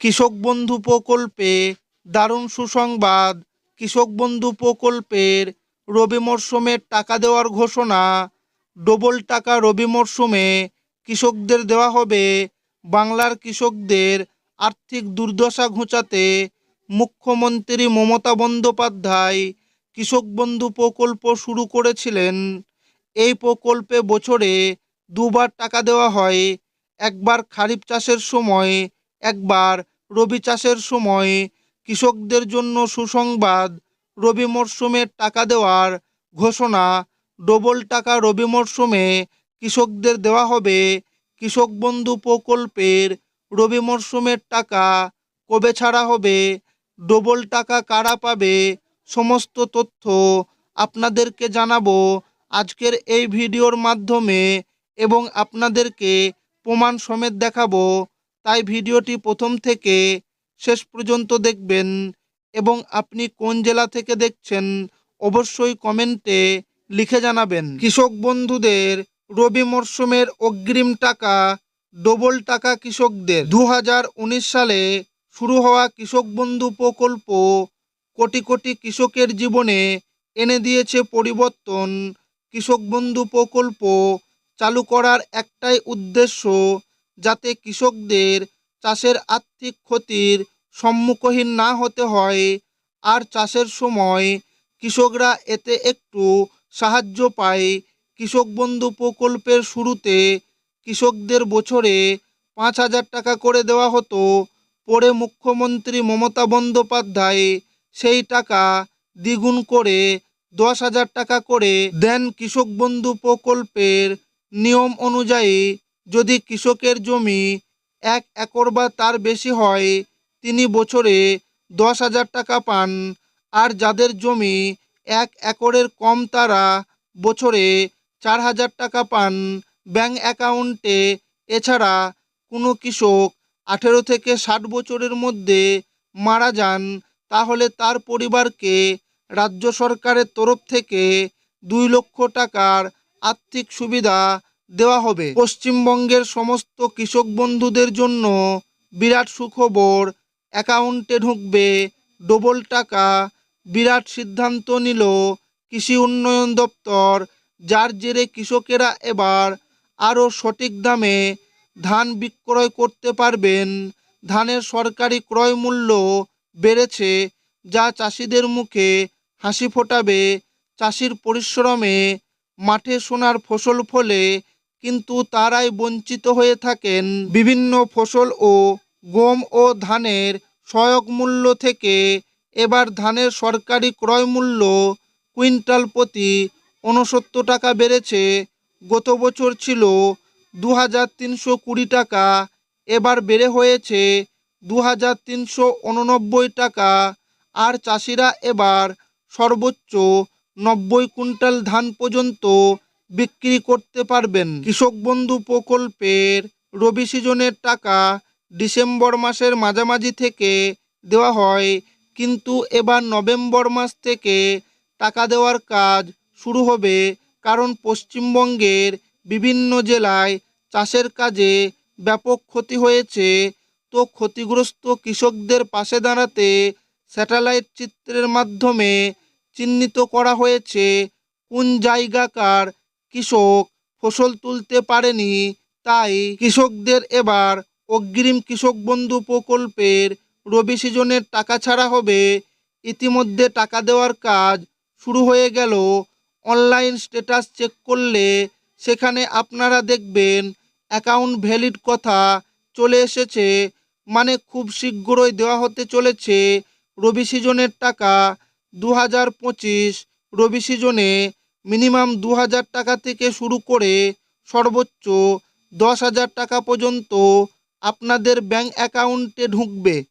কৃষক বন্ধু প্রকল্পে দারুণ সুসংবাদ। কৃষক বন্ধু প্রকল্পের রবি মরশুমের টাকা দেওয়ার ঘোষণা। ডবল টাকা রবি মরশুমে কৃষকদের দেওয়া হবে। বাংলার কৃষকদের আর্থিক দুর্দশা ঘোচাতে মুখ্যমন্ত্রী মমতা বন্দ্যোপাধ্যায় কৃষক বন্ধু প্রকল্প শুরু করেছিলেন। এই প্রকল্পে বছরে দুবার টাকা দেওয়া হয়। একবার খারিফ চাষের সময়, একবার রবি চাষের সময় কৃষকদের জন্য সুসংবাদ, রবি মরশুমে টাকা দেওয়ার ঘোষণা, ডবল টাকা রবি মরশুমে কৃষকদের দেওয়া হবে কৃষক বন্ধু প্রকল্পের রবি মরশুমের টাকা কবে ছাড়া হবে, ডবল টাকা কারা পাবে, সমস্ত তথ্য আপনাদেরকে জানাব আজকের এই ভিডিওর মাধ্যমে এবং আপনাদেরকে প্রমাণ সমেত দেখাবো। তাই ভিডিওটি প্রথম থেকে শেষ পর্যন্ত দেখবেন এবং আপনি কোন জেলা থেকে দেখছেন অবশ্যই কমেন্টে লিখে জানাবেন। কৃষক বন্ধুদের রবি মরশুমের অগ্রিম টাকা, ডবল টাকা কৃষকদের। দু হাজার উনিশ সালে শুরু হওয়া কৃষক বন্ধু প্রকল্প কোটি কোটি কৃষকের জীবনে এনে দিয়েছে পরিবর্তন। কৃষক বন্ধু প্রকল্প চালু করার একটাই উদ্দেশ্য যাতে কৃষকদের চাষের আর্থিক ক্ষতির সম্মুখীন না হতে হয়। আর চাষের সময় কৃষকরা এতে একটু সাহায্য পায়। কৃষক বন্ধু প্রকল্পের শুরুতে কৃষকদের বছরে পাঁচ হাজার টাকা করে দেওয়া হতো। পরে মুখ্যমন্ত্রী মমতা বন্দ্যোপাধ্যায় সেই টাকা দ্বিগুণ করে দশ হাজার টাকা করে দেন। কৃষক বন্ধু প্রকল্পের নিয়ম অনুযায়ী যদি কৃষকের জমি এক একর বা তার বেশি হয়, তিনি বছরে দশ হাজার টাকা পান। আর যাদের জমি এক একরের কম, তারা বছরে চার হাজার টাকা পান ব্যাঙ্ক অ্যাকাউন্টে। এছাড়া কোনো কৃষক আঠেরো থেকে ষাট বছরের মধ্যে মারা যান, তাহলে তার পরিবারকে রাজ্য সরকারের তরফ থেকে দুই লক্ষ টাকার আর্থিক সুবিধা দেওয়া হবে। পশ্চিমবঙ্গের সমস্ত কৃষক বন্ধুদের জন্য বিরাট সুখবর। অ্যাকাউন্টে ঢুকবে ডবল টাকা। বিরাট সিদ্ধান্ত নিল কৃষি উন্নয়ন দপ্তর। যার জেরে কৃষকেরা এবার আরও সঠিক দামে ধান বিক্রয় করতে পারবেন। ধানের সরকারি ক্রয় মূল্য বেড়েছে, যা চাষিদের মুখে হাসি ফোটাবে। চাষির পরিশ্রমে মাঠে সোনার ফসল ফলে কিন্তু তারাই বঞ্চিত হয়ে থাকেন। বিভিন্ন ফসল ও গম ও ধানের সহায়ক মূল্য থেকে এবার ধানের সরকারি ক্রয় মূল্য কুইন্টাল প্রতি ঊনসত্তর টাকা বেড়েছে। গত বছর ছিল দু হাজার তিনশো কুড়ি টাকা, এবার বেড়ে হয়েছে দু হাজার তিনশো উননব্বই টাকা। আর চাষিরা এবার সর্বোচ্চ নব্বই কুইন্টাল ধান পর্যন্ত বিক্রি করতে পারবেন। কৃষক বন্ধু প্রকল্পের রবি সিজনের টাকা ডিসেম্বর মাসের মাঝামাঝি থেকে দেওয়া হয়, কিন্তু এবার নভেম্বর মাস থেকে টাকা দেওয়ার কাজ শুরু হবে কারণ পশ্চিমবঙ্গের বিভিন্ন জেলায় চাষের কাজে ব্যাপক ক্ষতি হয়েছে। তো ক্ষতিগ্রস্ত কৃষকদের পাশে দাঁড়াতে স্যাটেলাইট চিত্রের মাধ্যমে চিহ্নিত করা হয়েছে, কোন জায়গাকার কৃষক ফসল তুলতে পারেনি, তাই কৃষকদের এবার অগ্রিম কৃষক বন্ধু প্রকল্পের রবি সিজনের টাকা ছাড়া হবে। ইতিমধ্যে টাকা দেওয়ার কাজ শুরু হয়ে গেল। অনলাইন স্ট্যাটাস চেক করলে সেখানে আপনারা দেখবেন অ্যাকাউন্ট ভ্যালিড কথা চলে এসেছে মানে খুব শীঘ্রই দেওয়া হতে চলেছে। রবি সিজনের টাকা দু হাজার পঁচিশ রবি সিজনে মিনিমাম দু হাজার টাকা থেকে শুরু করে সর্বোচ্চ দশ হাজার টাকা পর্যন্ত আপনাদের ব্যাঙ্ক অ্যাকাউন্টে ঢুকবে।